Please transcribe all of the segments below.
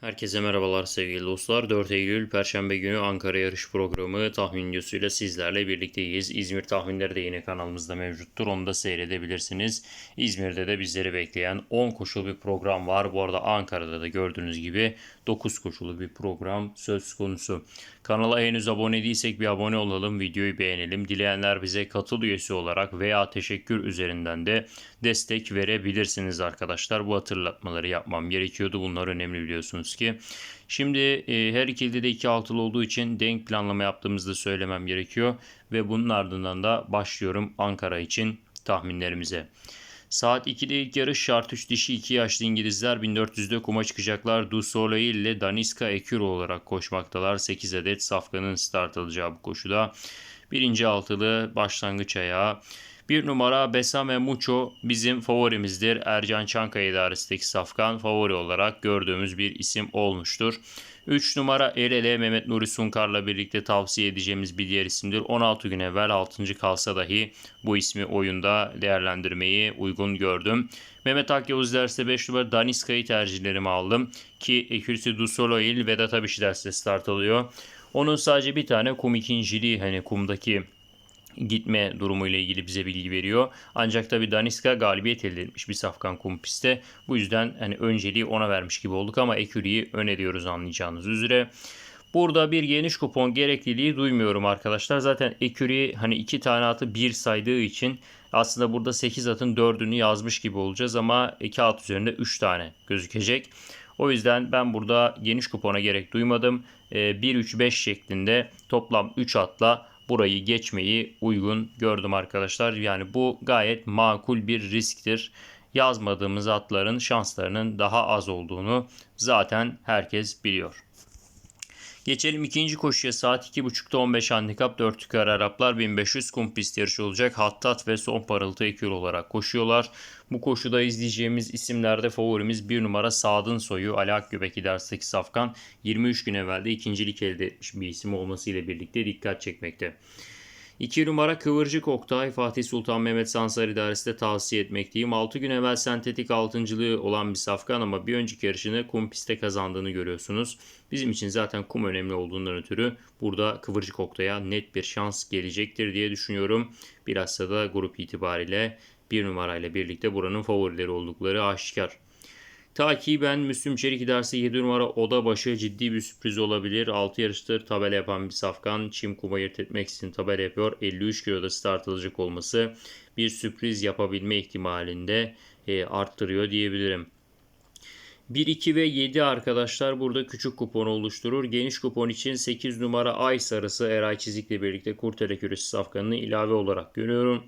Herkese merhabalar sevgili dostlar. 4 Eylül Perşembe günü Ankara yarış programı tahmin videosuyla sizlerle birlikteyiz. İzmir tahminleri de yine kanalımızda mevcuttur. Onu da seyredebilirsiniz. İzmir'de de bizleri bekleyen 10 koşulu bir program var. Bu arada Ankara'da da gördüğünüz gibi 9 koşulu bir program söz konusu. Kanala henüz abone değilsek bir abone olalım, videoyu beğenelim. Dileyenler bize katıl üyesi olarak veya teşekkür üzerinden de destek verebilirsiniz arkadaşlar. Bu hatırlatmaları yapmam gerekiyordu. Bunlar önemli biliyorsunuz ki. Şimdi e, her ikilide de iki altılı olduğu için denk planlama yaptığımızda söylemem gerekiyor. Ve bunun ardından da başlıyorum Ankara için tahminlerimize. Saat 2'de ilk yarış şart 3 dişi 2 yaşlı İngilizler 1400'de kuma çıkacaklar. Du Soleil ile Daniska Ekuro olarak koşmaktalar. 8 adet safkanın start alacağı bu koşuda. Birinci altılı başlangıç ayağı. Bir numara Besame Mucho bizim favorimizdir. Ercan Çankaya idaresindeki safkan favori olarak gördüğümüz bir isim olmuştur. 3 numara El Ele Mehmet Nuri Sunkar'la birlikte tavsiye edeceğimiz bir diğer isimdir. 16 gün evvel 6. kalsa dahi bu ismi oyunda değerlendirmeyi uygun gördüm. Mehmet Akyavuz derste 5 numara Daniska'yı tercihlerimi aldım. Ki Ekürsi Du Soloil Vedat Abiş derste start alıyor. Onun sadece bir tane kum ikinciliği hani kumdaki gitme durumu ile ilgili bize bilgi veriyor. Ancak tabii Daniska galibiyet elde etmiş bir safkan kum pistte. Bu yüzden hani önceliği ona vermiş gibi olduk ama Eküri'yi öneriyoruz anlayacağınız üzere. Burada bir geniş kupon gerekliliği duymuyorum arkadaşlar. Zaten Eküri hani iki tane atı bir saydığı için aslında burada 8 atın 4'ünü yazmış gibi olacağız ama 2 at üzerinde 3 tane gözükecek. O yüzden ben burada geniş kupona gerek duymadım. 1-3-5 Ee, şeklinde toplam 3 atla burayı geçmeyi uygun gördüm arkadaşlar. Yani bu gayet makul bir risktir. Yazmadığımız atların şanslarının daha az olduğunu zaten herkes biliyor. Geçelim ikinci koşuya saat 2.30'da 15 handikap 4 yukarı Araplar 1500 kum pist yarışı olacak. Hattat ve son parıltı ekür olarak koşuyorlar. Bu koşuda izleyeceğimiz isimlerde favorimiz 1 numara Sadın Soyu Ali Akgöbek idaresindeki Safkan 23 gün evvelde ikincilik elde etmiş bir isim olmasıyla birlikte dikkat çekmekte. 2 numara Kıvırcık Oktay Fatih Sultan Mehmet Sansar idaresinde tavsiye etmekteyim. 6 gün evvel sentetik altıncılığı olan bir safkan ama bir önceki yarışını kum pistte kazandığını görüyorsunuz. Bizim için zaten kum önemli olduğundan ötürü burada Kıvırcık Oktay'a net bir şans gelecektir diye düşünüyorum. Bilhassa da grup itibariyle bir numarayla birlikte buranın favorileri oldukları aşikar. Takiben Müslüm Çelik idaresi 7 numara oda başı ciddi bir sürpriz olabilir. 6 yarıştır tabela yapan bir safkan çim kuma ayırt etmek için tabela yapıyor. 53 kiloda start alacak olması bir sürpriz yapabilme ihtimalinde e, arttırıyor diyebilirim. 1, 2 ve 7 arkadaşlar burada küçük kupon oluşturur. Geniş kupon için 8 numara Ay Sarısı Eray Çizik'le birlikte Kurtele Küresi safkanını ilave olarak görüyorum.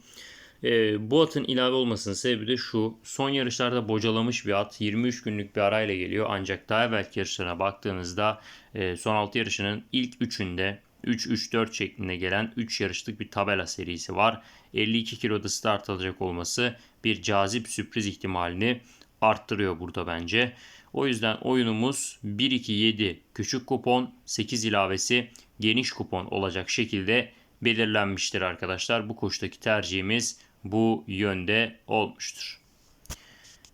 E, bu atın ilave olmasının sebebi de şu. Son yarışlarda bocalamış bir at. 23 günlük bir arayla geliyor. Ancak daha evvelki yarışlarına baktığınızda e, son 6 yarışının ilk 3'ünde 3-3-4 şeklinde gelen 3 yarışlık bir tabela serisi var. 52 kiloda start alacak olması bir cazip sürpriz ihtimalini arttırıyor burada bence. O yüzden oyunumuz 1-2-7 küçük kupon 8 ilavesi geniş kupon olacak şekilde belirlenmiştir arkadaşlar. Bu koşudaki tercihimiz bu yönde olmuştur.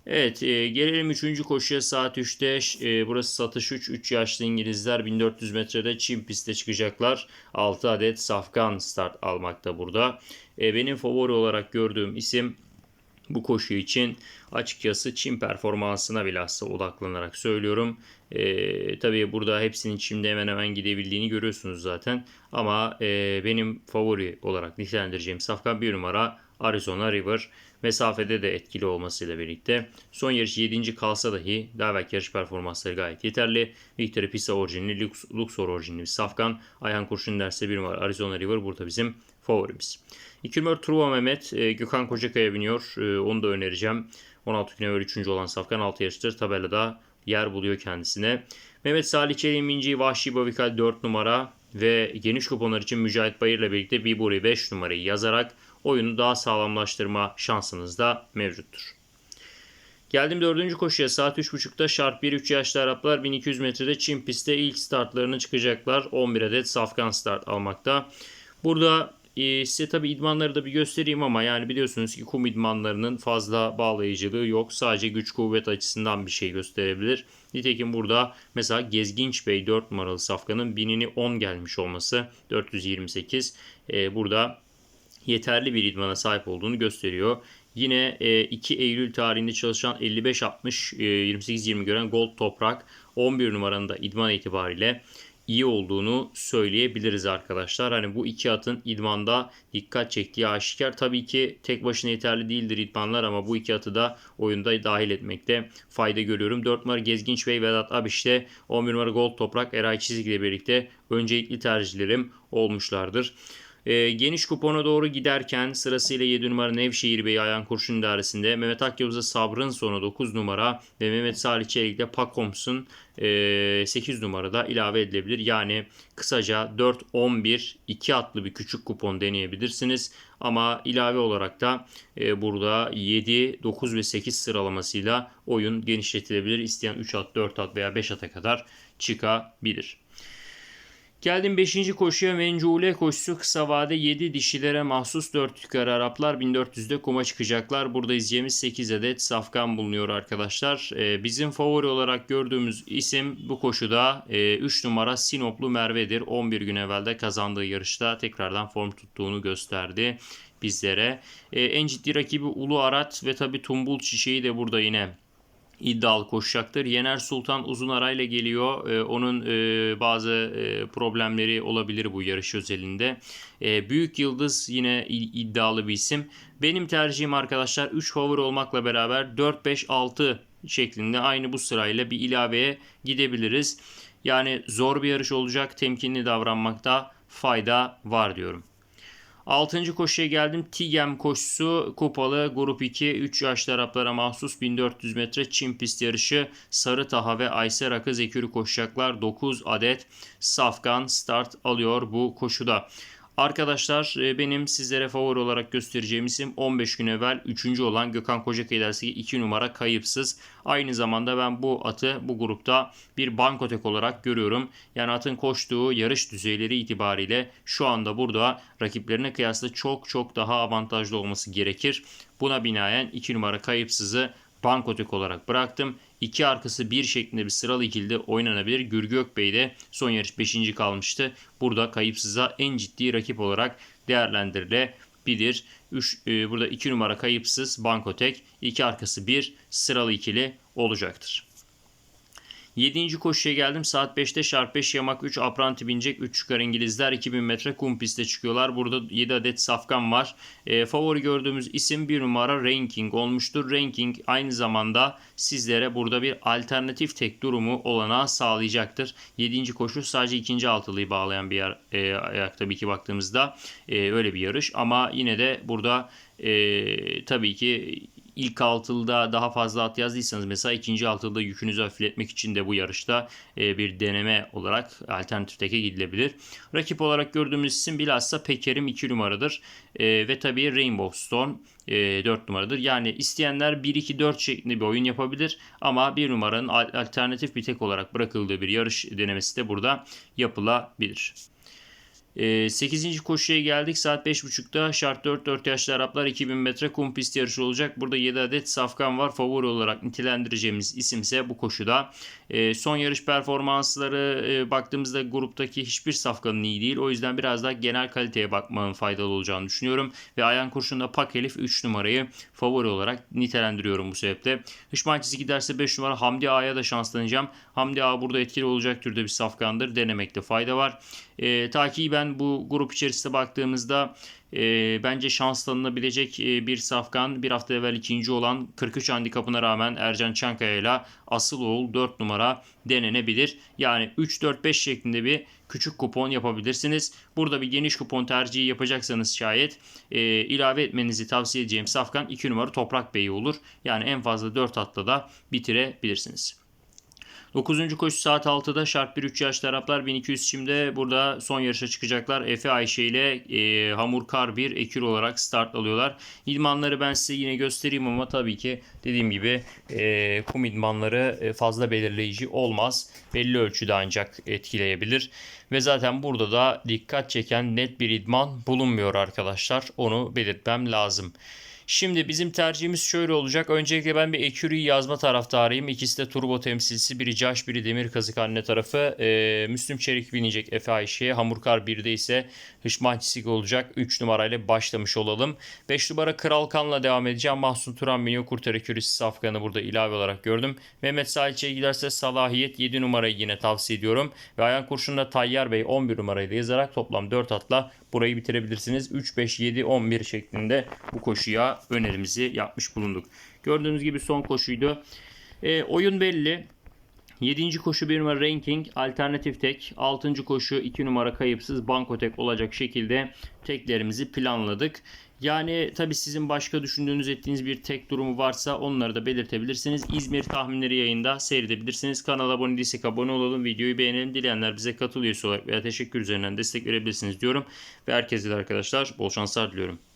Evet e, gelelim 3. koşuya saat 3'te e, burası satış 3 3 yaşlı İngilizler 1400 metrede çim piste çıkacaklar 6 adet safkan start almakta burada e, benim favori olarak gördüğüm isim bu koşu için açıkçası çim performansına bilhassa odaklanarak söylüyorum. Ee, tabii burada hepsinin çimde hemen hemen gidebildiğini görüyorsunuz zaten. Ama e, benim favori olarak nitelendireceğim safkan bir numara Arizona River. Mesafede de etkili olmasıyla birlikte. Son yarış 7. kalsa dahi daha belki yarış performansları gayet yeterli. Victory Pisa orijinli, Lux, Luxor orijinli bir safkan. Ayhan Kurşun derse bir numara Arizona River burada bizim favorimiz. 2 numara Truva Mehmet e, Gökhan Kocakaya biniyor. E, onu da önereceğim. 16 gün evvel 3. olan Safkan 6 yarıştır. Tabelada yer buluyor kendisine. Mehmet Salih Çelik Minci Vahşi Bovikal 4 numara ve geniş kuponlar için Mücahit Bayır'la birlikte Biburi 5 numarayı yazarak oyunu daha sağlamlaştırma şansınız da mevcuttur. Geldim dördüncü koşuya saat 3.30'da şart 1-3 yaşlı Araplar 1200 metrede Çin pistte ilk startlarını çıkacaklar. 11 adet safkan start almakta. Burada e, size tabi idmanları da bir göstereyim ama yani biliyorsunuz ki kum idmanlarının fazla bağlayıcılığı yok. Sadece güç kuvvet açısından bir şey gösterebilir. Nitekim burada mesela Gezginç Bey 4 numaralı safkanın binini 10 gelmiş olması 428. E, burada yeterli bir idmana sahip olduğunu gösteriyor. Yine 2 e, Eylül tarihinde çalışan 55-60 28-20 e, gören Gold Toprak 11 numaranın da idman itibariyle iyi olduğunu söyleyebiliriz arkadaşlar. Hani bu iki atın idmanda dikkat çektiği aşikar. Tabii ki tek başına yeterli değildir idmanlar ama bu iki atı da oyunda dahil etmekte fayda görüyorum. 4 numara Gezginç Bey Vedat Abiş'te 11 numara Gold Toprak Eray Çizik ile birlikte öncelikli tercihlerim olmuşlardır. E, geniş kupona doğru giderken sırasıyla 7 numara Nevşehir Bey Ayhan Kurşun idaresinde Mehmet Akyavuz'a Sabrın sonu 9 numara ve Mehmet Salih Çelik'te Pakoms'un e, 8 numarada ilave edilebilir. Yani kısaca 4-11 2 atlı bir küçük kupon deneyebilirsiniz. Ama ilave olarak da e, burada 7, 9 ve 8 sıralamasıyla oyun genişletilebilir. İsteyen 3 at, 4 at veya 5 ata kadar çıkabilir. Geldim 5. koşuya Mencule koşusu kısa vade 7 dişilere mahsus 4 yukarı Araplar 1400'de kuma çıkacaklar. Burada izleyeceğimiz 8 adet safkan bulunuyor arkadaşlar. Ee, bizim favori olarak gördüğümüz isim bu koşuda e, 3 numara Sinoplu Merve'dir. 11 gün evvelde kazandığı yarışta tekrardan form tuttuğunu gösterdi bizlere. Ee, en ciddi rakibi Ulu Arat ve tabi Tumbul Çiçeği de burada yine iddialı koşacaktır. Yener Sultan uzun arayla geliyor. Ee, onun e, bazı e, problemleri olabilir bu yarış özelinde. E, Büyük Yıldız yine iddialı bir isim. Benim tercihim arkadaşlar 3 favori olmakla beraber 4-5-6 şeklinde aynı bu sırayla bir ilaveye gidebiliriz. Yani zor bir yarış olacak. Temkinli davranmakta fayda var diyorum. 6. koşuya geldim. Tigem koşusu kupalı grup 2 3 yaşlı Araplara mahsus 1400 metre çim pist yarışı Sarı Taha ve Ayser Akı Zekürü koşacaklar. 9 adet Safkan start alıyor bu koşuda. Arkadaşlar e, benim sizlere favori olarak göstereceğim isim 15 gün evvel 3. olan Gökhan Kocakay dersi 2 numara kayıpsız. Aynı zamanda ben bu atı bu grupta bir bankotek olarak görüyorum. Yani atın koştuğu yarış düzeyleri itibariyle şu anda burada rakiplerine kıyasla çok çok daha avantajlı olması gerekir. Buna binaen 2 numara kayıpsızı bankotek olarak bıraktım. İki arkası bir şeklinde bir sıralı ikilde oynanabilir. Gürgök Bey de son yarış 5. kalmıştı. Burada kayıpsıza en ciddi rakip olarak değerlendirilebilir. 3, e, burada 2 numara kayıpsız Bankotek, 2 arkası 1 sıralı ikili olacaktır. 7. koşuya geldim. Saat 5'te Şarp 5 Yamak 3 Apranti binecek. 3 çıkar İngilizler 2000 metre kum pistte çıkıyorlar. Burada 7 adet safkan var. E, favori gördüğümüz isim bir numara Ranking olmuştur. Ranking aynı zamanda sizlere burada bir alternatif tek durumu olana sağlayacaktır. 7. koşu sadece ikinci altılıyı bağlayan bir yer, e, ayak tabii ki baktığımızda e, öyle bir yarış. Ama yine de burada e, tabii ki ilk altılıda daha fazla at yazdıysanız mesela ikinci altılıda yükünüzü hafifletmek için de bu yarışta e, bir deneme olarak alternatif teke gidilebilir. Rakip olarak gördüğümüz isim bilhassa Peker'im 2 numaradır. E, ve tabii Rainbow Stone e, 4 numaradır. Yani isteyenler 1-2-4 şeklinde bir oyun yapabilir ama 1 numaranın alternatif bir tek olarak bırakıldığı bir yarış denemesi de burada yapılabilir. 8. Ee, koşuya geldik. Saat 5.30'da şart 4-4 yaşlı Araplar 2000 metre kum pist yarışı olacak. Burada 7 adet safkan var. Favori olarak nitelendireceğimiz isimse bu koşuda. Ee, son yarış performansları e, baktığımızda gruptaki hiçbir safkanın iyi değil. O yüzden biraz daha genel kaliteye bakmanın faydalı olacağını düşünüyorum. Ve Ayan Kurşun'da Pak Elif 3 numarayı favori olarak nitelendiriyorum bu sebeple. Hışman çizgi giderse 5 numara Hamdi Ağa'ya da şanslanacağım. Hamdi Ağa burada etkili olacak türde bir safkandır. Denemekte fayda var. E, takiben bu grup içerisinde baktığımızda e, bence şanslanılabilecek e, bir safkan. Bir hafta evvel ikinci olan 43 handikapına rağmen Ercan Çankaya ile asıl oğul 4 numara denenebilir. Yani 3-4-5 şeklinde bir küçük kupon yapabilirsiniz. Burada bir geniş kupon tercihi yapacaksanız şayet e, ilave etmenizi tavsiye edeceğim safkan 2 numara Toprak Bey olur. Yani en fazla 4 atla da bitirebilirsiniz. 9. koşu saat 6'da şart 1-3 yaş taraflar 1200 şimdi burada son yarışa çıkacaklar. Efe Ayşe ile e, Hamur Kar 1 ekür olarak start alıyorlar. İdmanları ben size yine göstereyim ama tabii ki dediğim gibi e, kum idmanları e, fazla belirleyici olmaz. Belli ölçüde ancak etkileyebilir. Ve zaten burada da dikkat çeken net bir idman bulunmuyor arkadaşlar. Onu belirtmem lazım. Şimdi bizim tercihimiz şöyle olacak. Öncelikle ben bir Ekürü'yü yazma taraftarıyım. İkisi de turbo temsilcisi. Biri Caş, biri Demir Kazık anne tarafı. Ee, Müslüm Çelik binecek Efe Ayşe'ye. Hamurkar 1'de ise Hışman Çisik olacak. 3 numarayla başlamış olalım. 5 numara Kral Kan'la devam edeceğim. Mahsun Turan biniyor. Kurtar Ekürüsü Safkan'ı burada ilave olarak gördüm. Mehmet Salihçe'ye giderse Salahiyet 7 numarayı yine tavsiye ediyorum. Ve Ayhan Kurşun'da Tayyar Bey 11 numarayı da yazarak toplam 4 atla burayı bitirebilirsiniz. 3, 5, 7, 11 şeklinde bu koşuya önerimizi yapmış bulunduk. Gördüğünüz gibi son koşuydu. E, oyun belli. 7. koşu 1 numara ranking alternatif tek. 6. koşu 2 numara kayıpsız banko tek olacak şekilde teklerimizi planladık. Yani tabi sizin başka düşündüğünüz ettiğiniz bir tek durumu varsa onları da belirtebilirsiniz. İzmir tahminleri yayında seyredebilirsiniz. Kanala abone değilsek abone olalım. Videoyu beğenelim. Dileyenler bize katıl olarak veya teşekkür üzerinden destek verebilirsiniz diyorum. Ve herkese de arkadaşlar bol şanslar diliyorum.